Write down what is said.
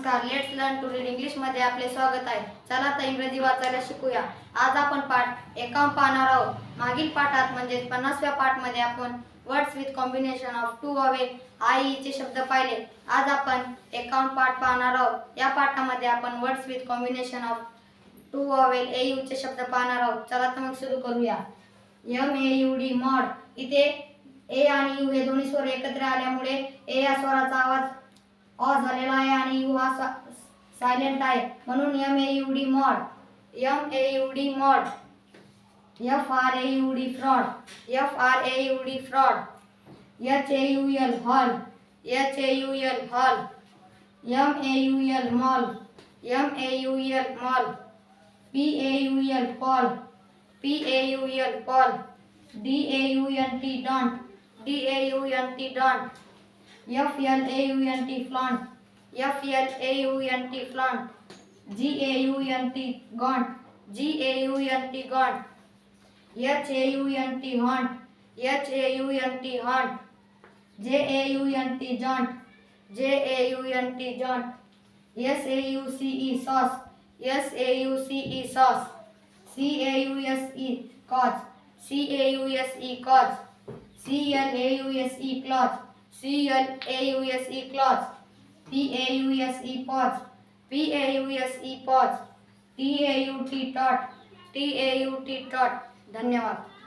नमस्कार let's learn to read इंग्लिशमध्ये आपले स्वागत आहे. चला तर इंग्रजी वाचायला शिकूया. आज आपण पाठ एकावन्न पाहणार आहोत. मागील पाठात म्हणजे पन्नासव्या पाठमध्ये आपण words with combination of two vowel आई चे शब्द पाहिले. आज आपण एकावन्न पाठ पाहणार आहोत. या पाठामध्ये आपण words with combination of two vowel A U चे शब्द पाहणार आहोत. चला तर मग सुरू करूया. M A U D maud. इथे ए आणि यू हे दोन्ही स्वर एकत्र आल्यामुळे ए या स्वराचा आवाज ऑ झालेला आहे आणि यू हा M A D maud M A maud F R A U D fraud F R A U D fraud H A U L haul H A U L haul M A U L maul M A U L maul P A U L Paul P A U L Paul D A U N T daunt D A U N T daunt F L A U N T flaunt. F L A U N T flaunt. G A U N T gaunt. G A U N T gaunt. H A U N T haunt. H A U N T haunt. J A U N T jaunt. J A U N T jaunt. S A U C E sauce. S A U C E sauce. C A U S E cause. C A U S E cause. C L A U S E cloth. C L A U S E cloth. P A U S E pause. P A U S E pause. T A U T tot. T A U T tot. धन्यवाद